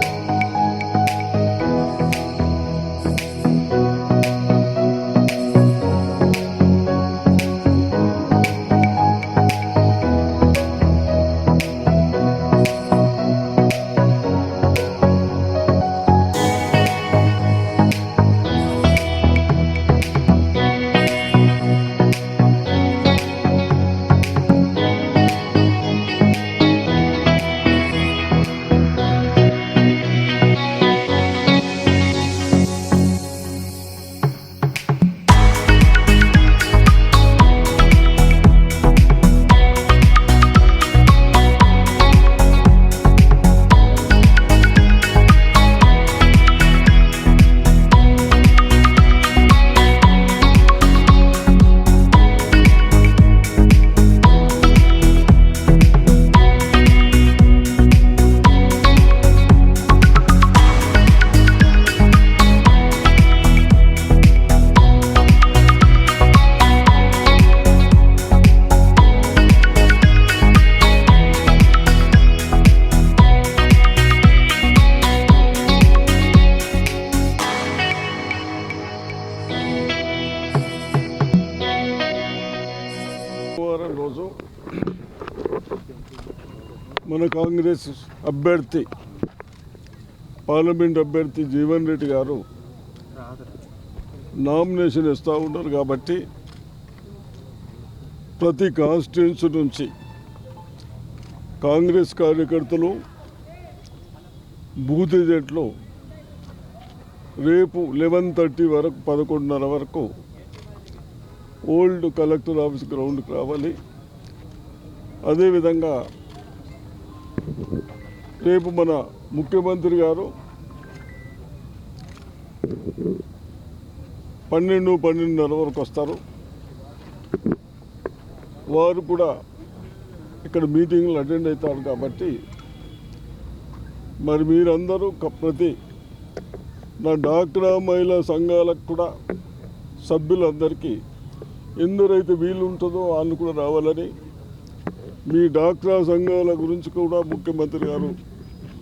Bye. మన కాంగ్రెస్ అభ్యర్థి parliament అభ్యర్థి జీవన్ రెడ్డి గారు నామినేషన్ ఇస్తూ ఉన్నారు కాబట్టి ప్రతి కాన్స్టిట్యున్సీ నుంచి కాంగ్రెస్ కార్యకర్తలు బూత్ ఏజెంట్లు రేపు లెవెన్ థర్టీ వరకు పదకొండున్నర వరకు ఓల్డ్ కలెక్టర్ ఆఫీస్ గ్రౌండ్కి రావాలి. అదేవిధంగా రేపు మన ముఖ్యమంత్రి గారు పన్నెండు పన్నెండున్నర వరకు వస్తారు. వారు కూడా ఇక్కడ మీటింగ్లు అటెండ్ అవుతారు కాబట్టి మరి మీరందరూ ప్రతి నా డాక్రా మహిళా సంఘాలకు కూడా సభ్యులందరికీ ఎందరైతే వీలు ఉంటుందో వాళ్ళు కూడా రావాలని మీ డాక్రా సంఘాల గురించి కూడా ముఖ్యమంత్రి గారు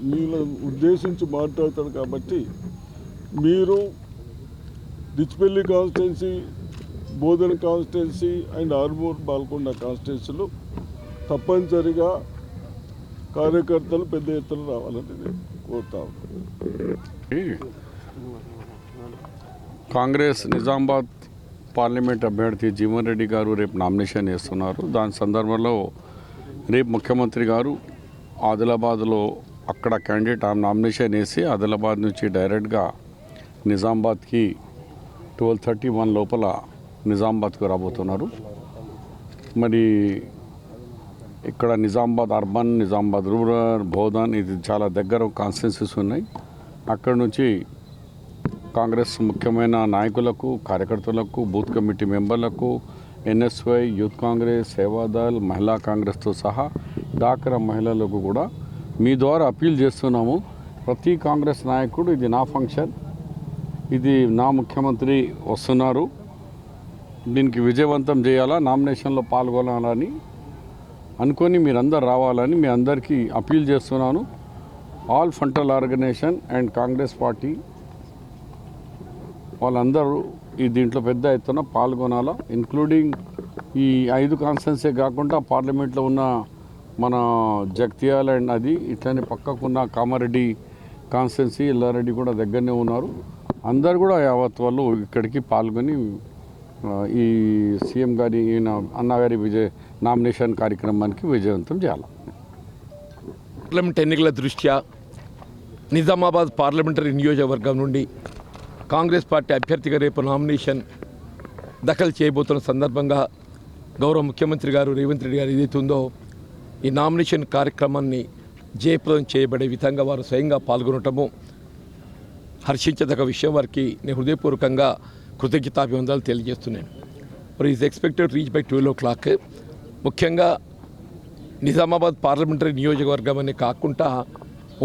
మీరు ఉద్దేశించి మాట్లాడతారు కాబట్టి మీరు Dichpally constituency Bodhan constituency and Armoor Balkonda కాన్స్టిట్యున్సీలు తప్పనిసరిగా కార్యకర్తలు పెద్ద ఎత్తున రావాలని నేను కోరుతా కాంగ్రెస్ నిజామాబాద్ పార్లమెంట్ అభ్యర్థి జీవన్ రెడ్డి గారు రేపు నామినేషన్ చేస్తున్నారు దాని సందర్భంలో రేపు ముఖ్యమంత్రి గారు ఆదిలాబాద్లో అక్కడ క్యాండిడేట్ ఆ నామినేషన్ వేసి ఆదిలాబాద్ నుంచి డైరెక్ట్గా నిజామాబాద్కి ట్వెల్వ్ థర్టీ వన్ లోపల నిజామాబాద్కు రాబోతున్నారు. మరి ఇక్కడ నిజామాబాద్ అర్బన్ నిజామాబాద్ రూరల్ బోధన్ ఇది చాలా దగ్గర కాన్స్టిట్యున్సీస్ ఉన్నాయి. అక్కడ నుంచి కాంగ్రెస్ ముఖ్యమైన నాయకులకు కార్యకర్తలకు బూత్ కమిటీ మెంబర్లకు ఎన్ఎస్వై యూత్ కాంగ్రెస్ సేవాదల్ మహిళా కాంగ్రెస్తో సహా డాక్రా మహిళలకు కూడా మీ ద్వారా అప్పీల్ చేస్తున్నాము. ప్రతి కాంగ్రెస్ నాయకుడు ఇది నా ఫంక్షన్. ఇది నా ముఖ్యమంత్రి వస్తున్నారు. దీనికి విజయవంతం చేయాలా నామినేషన్లో పాల్గొనాలని అనుకొని మీరందరు రావాలని మీ అందరికీ అప్పీల్ చేస్తున్నాను. All frontal organisation and Congress party వాళ్ళందరూ ఈ దీంట్లో పెద్ద ఎత్తున పాల్గొనాలా? ఇంక్లూడింగ్ ఈ ఐదు కాన్స్టెన్సే కాకుండా పార్లమెంట్లో ఉన్న మన జగ్తియాల్ అండ్ అది ఇట్లనే పక్కకున్న కామారెడ్డి కాన్స్టెన్సీ ఎల్లారెడ్డి కూడా దగ్గరనే ఉన్నారు. అందరు కూడా యావత్ వాళ్ళు ఇక్కడికి పాల్గొని ఈ సీఎం గారి ఈయన అన్నగారి విజయ నామినేషన్ కార్యక్రమానికి విజయవంతం చేయాలి. పార్లమెంట్ ఎన్నికల దృష్ట్యా నిజామాబాద్ పార్లమెంటరీ నియోజకవర్గం నుండి కాంగ్రెస్ పార్టీ అభ్యర్థిగా రేపు నామినేషన్ దాఖలు చేయబోతున్న సందర్భంగా గౌరవ ముఖ్యమంత్రి గారు రేవంత్ రెడ్డి గారు ఏదైతే ఉందో ఈ నామినేషన్ కార్యక్రమాన్ని జయప్రదం చేయబడే విధంగా వారు స్వయంగా పాల్గొనటము హర్షించదగ్గ విషయం. వారికి నేను హృదయపూర్వకంగా కృతజ్ఞతాభివందనాలు తెలియజేస్తున్నాను. మరి is expected reach by twelve o'clock. ముఖ్యంగా నిజామాబాద్ పార్లమెంటరీ నియోజకవర్గం అనే కాకుండా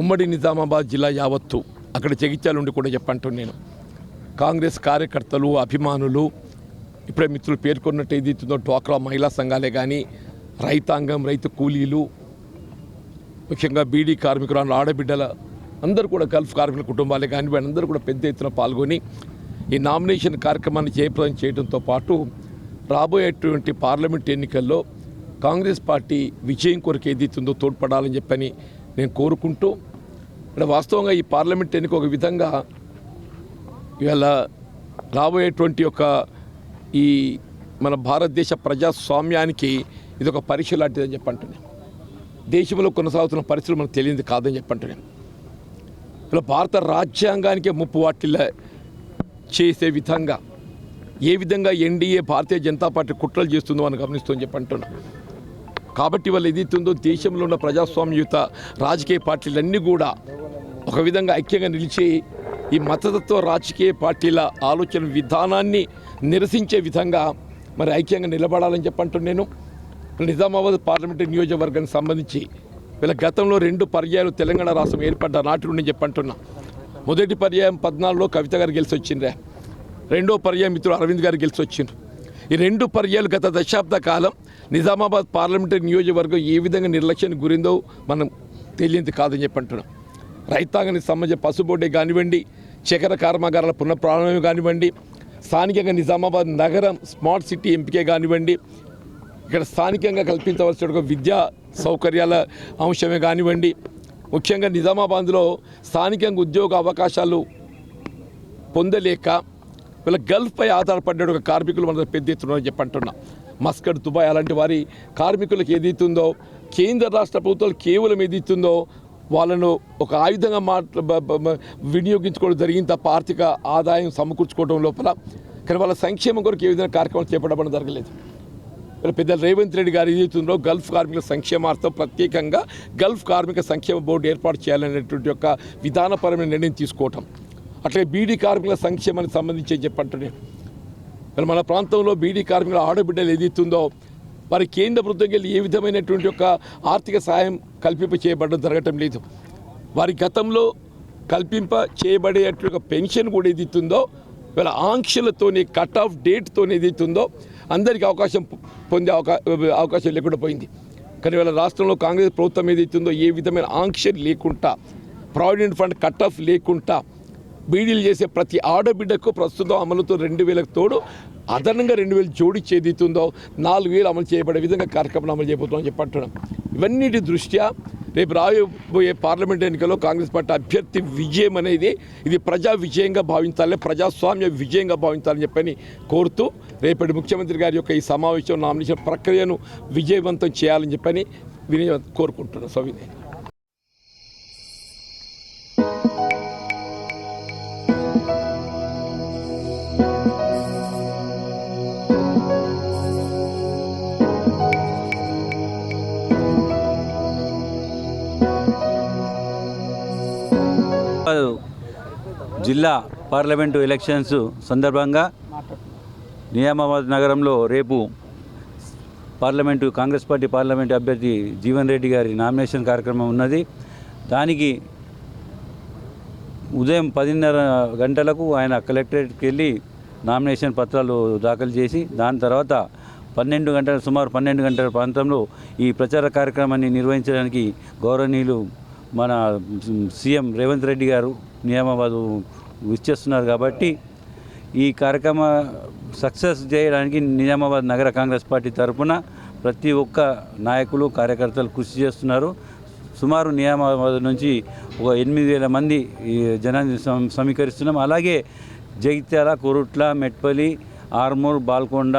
ఉమ్మడి నిజామాబాద్ జిల్లా యావత్తు అక్కడ జగిత్యాల నుండి కూడా చెప్పంటున్నాను. నేను కాంగ్రెస్ కార్యకర్తలు అభిమానులు ఇప్పుడే మిత్రులు పేర్కొన్నట్టు ఏదైతుందో డ్వాక్రా మహిళా సంఘాలే కానీ రైతాంగం రైతు కూలీలు ముఖ్యంగా బీడీ కార్మికులు ఆడబిడ్డల అందరూ కూడా గల్ఫ్ కార్మికుల కుటుంబాలే కానీ వీళ్ళందరూ కూడా పెద్ద ఎత్తున పాల్గొని ఈ నామినేషన్ కార్యక్రమాన్ని జయప్రదం చేయడంతో పాటు రాబోయేటువంటి పార్లమెంట్ ఎన్నికల్లో కాంగ్రెస్ పార్టీ విజయం కొరకు ఏదైతుందో తోడ్పడాలని చెప్పని నేను కోరుకుంటూ ఇక్కడ వాస్తవంగా ఈ పార్లమెంట్ ఎన్నిక ఒక విధంగా ఇవాళ రాబోయేటువంటి ఒక ఈ మన భారతదేశ ప్రజాస్వామ్యానికి ఇది ఒక పరీక్ష లాంటిదని చెప్పంటున్నాను దేశంలో కొనసాగుతున్న పరిస్థితులు మనకు తెలియదు కాదని చెప్పంటున్నాను ఇలా భారత రాజ్యాంగానికే ముప్పు వాటిల్లా చేసే విధంగా ఏ విధంగా ఎన్డీఏ భారతీయ జనతా పార్టీ కుట్రలు చేస్తుందో అని గమనిస్తూ అని అంటున్నా కాబట్టి వాళ్ళు ఏదైతుందో దేశంలో ఉన్న ప్రజాస్వామ్యయుత రాజకీయ పార్టీలన్నీ కూడా ఒక విధంగా ఐక్యంగా నిలిచి ఈ మతతత్వ రాజకీయ పార్టీల ఆలోచన విధానాన్ని నిరసించే విధంగా మరి ఐక్యంగా నిలబడాలని చెప్పంటున్నాను. నేను నిజామాబాద్ పార్లమెంటు నియోజకవర్గానికి సంబంధించి వీళ్ళ గతంలో రెండు పర్యాయాలు తెలంగాణ రాష్ట్రం ఏర్పడ్డ నాటి నుండి చెప్పంటున్నా. మొదటి పర్యాయం పద్నాలుగులో కవిత గారు గెలిచి వచ్చిండ్రే రెండో పర్యాయం మిత్రుడు అరవింద్ గారు గెలిచి వచ్చిండ్రు ఈ రెండు పర్యాలు గత దశాబ్ద కాలం నిజామాబాద్ పార్లమెంటరీ నియోజకవర్గం ఏ విధంగా నిర్లక్ష్యానికి గురిందో మనం తెలియంది కాదని చెప్పంటున్నాం. రైతాంగానికి సంబంధించిన పసుబోర్డే కానివ్వండి చక్కెర కర్మాగారాల పునఃప్రారంభం కానివ్వండి స్థానికంగా నిజామాబాద్ నగరం స్మార్ట్ సిటీ ఎంపికే కానివ్వండి ఇక్కడ స్థానికంగా కల్పించవలసిన ఒక విద్యా సౌకర్యాల అంశమే కానివ్వండి ముఖ్యంగా నిజామాబాద్లో స్థానికంగా ఉద్యోగ అవకాశాలు పొందలేక వీళ్ళ గల్ఫ్పై ఆధారపడ్డ ఒక కార్మికులు మన పెద్ద ఎత్తున చెప్పంటున్నా మస్కట్ దుబాయ్ అలాంటి వారి కార్మికులకు ఏదైతుందో కేంద్ర రాష్ట్ర ప్రభుత్వాలు కేవలం ఏదైతుందో వాళ్ళను ఒక ఆయుధంగా మాట బ- వినియోగించుకోవడం జరిగింది. తప్ప ఆర్థిక ఆదాయం సమకూర్చుకోవడం లోపల కానీ వాళ్ళ సంక్షేమం కొరకు ఏ విధంగా కార్యక్రమాలు చేపట్టడం జరగలేదు. పెద్ద రేవంత్ రెడ్డి గారు ఏదైతుందో గల్ఫ్ కార్మికుల సంక్షేమార్థం ప్రత్యేకంగా గల్ఫ్ కార్మిక సంక్షేమ బోర్డు ఏర్పాటు చేయాలనేటువంటి యొక్క విధానపరమైన నిర్ణయం తీసుకోవటం. అట్లే బీడీ కార్మికుల సంక్షేమానికి సంబంధించి చెప్పంటే మరి మన ప్రాంతంలో బీడీ కార్మికుల ఆడబిడ్డలు ఏదైతుందో వారి కేంద్ర ప్రభుత్వం ఏ విధమైనటువంటి యొక్క ఆర్థిక సహాయం కల్పింప చేయబడడం జరగటం లేదు. వారి గతంలో కల్పింప చేయబడేట్లుగా పెన్షన్ కూడా ఏదైతుందో వీళ్ళ ఆంక్షలతోనే కట్ ఆఫ్ డేట్తోనే ఏదైతుందో అందరికీ అవకాశం పొందే అవకా అవకాశం లేకుండా పోయింది. కానీ వీళ్ళ రాష్ట్రంలో కాంగ్రెస్ ప్రభుత్వం ఏదైతుందో ఏ విధమైన ఆంక్షలు లేకుండా ప్రావిడెంట్ ఫండ్ కట్ ఆఫ్ లేకుండా బీడీలు చేసే ప్రతి ఆడబిడ్డకు ప్రస్తుతం అమలుతో రెండు వేలకు తోడు అదనంగా రెండు వేలు జోడి చేదితుందో నాలుగు వేలు అమలు చేయబడే విధంగా కార్యక్రమం అమలు చేయబోతున్నాం చెప్పంటున్నాం ఇవన్నిటి దృష్ట్యా రేపు రాబోయే పార్లమెంట్ ఎన్నికల్లో కాంగ్రెస్ పార్టీ అభ్యర్థి విజయం అనేది ఇది ప్రజా విజయంగా భావించాలి ప్రజాస్వామ్య విజయంగా భావించాలని చెప్పని కోరుతూ రేపటి ముఖ్యమంత్రి గారి యొక్క ఈ సమావేశం నామినేషన్ ప్రక్రియను విజయవంతం చేయాలని చెప్పని వినయ కోరుకుంటున్నాను సవినయ్. జిల్లా పార్లమెంటు ఎలక్షన్స్ సందర్భంగా నియామాబాద్ నగరంలో రేపు పార్లమెంటు కాంగ్రెస్ పార్టీ పార్లమెంటు అభ్యర్థి జీవన్ రెడ్డి గారి నామినేషన్ కార్యక్రమం ఉన్నది. దానికి ఉదయం పదిన్నర గంటలకు ఆయన కలెక్టరేట్కి వెళ్ళి నామినేషన్ పత్రాలు దాఖలు చేసి దాని తర్వాత పన్నెండు గంటల సుమారు పన్నెండు గంటల ప్రాంతంలో ఈ ప్రచార కార్యక్రమాన్ని నిర్వహించడానికి గౌరవనీయులు మన సీఎం రేవంత్ రెడ్డి గారు నియామాబాద్ ఇచ్చేస్తున్నారు కాబట్టి ఈ కార్యక్రమ సక్సెస్ చేయడానికి నిజామాబాద్ నగర కాంగ్రెస్ పార్టీ తరఫున ప్రతి ఒక్క నాయకులు కార్యకర్తలు కృషి చేస్తున్నారు. సుమారు నియామాబాద్ నుంచి ఒక ఎనిమిది వేల మంది జనాన్ని సమీకరిస్తున్నాం. అలాగే జగిత్యాల కొరుట్ల మెట్పల్లి ఆర్మూర్ బాల్కొండ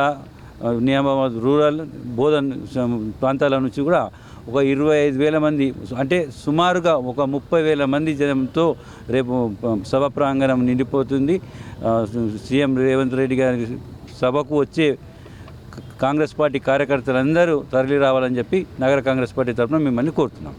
నియామాబాద్ రూరల్ బోధన్ ప్రాంతాల నుంచి కూడా ఒక ఇరవై ఐదు వేల మంది అంటే సుమారుగా ఒక ముప్పై వేల మంది జనంతో రేపు సభ ప్రాంగణం నిండిపోతుంది. సీఎం రేవంత్ రెడ్డి గారి సభకు వచ్చే కాంగ్రెస్ పార్టీ కార్యకర్తలందరూ తరలి రావాలని చెప్పి నగర కాంగ్రెస్ పార్టీ తరఫున మిమ్మల్ని కోరుతున్నాం.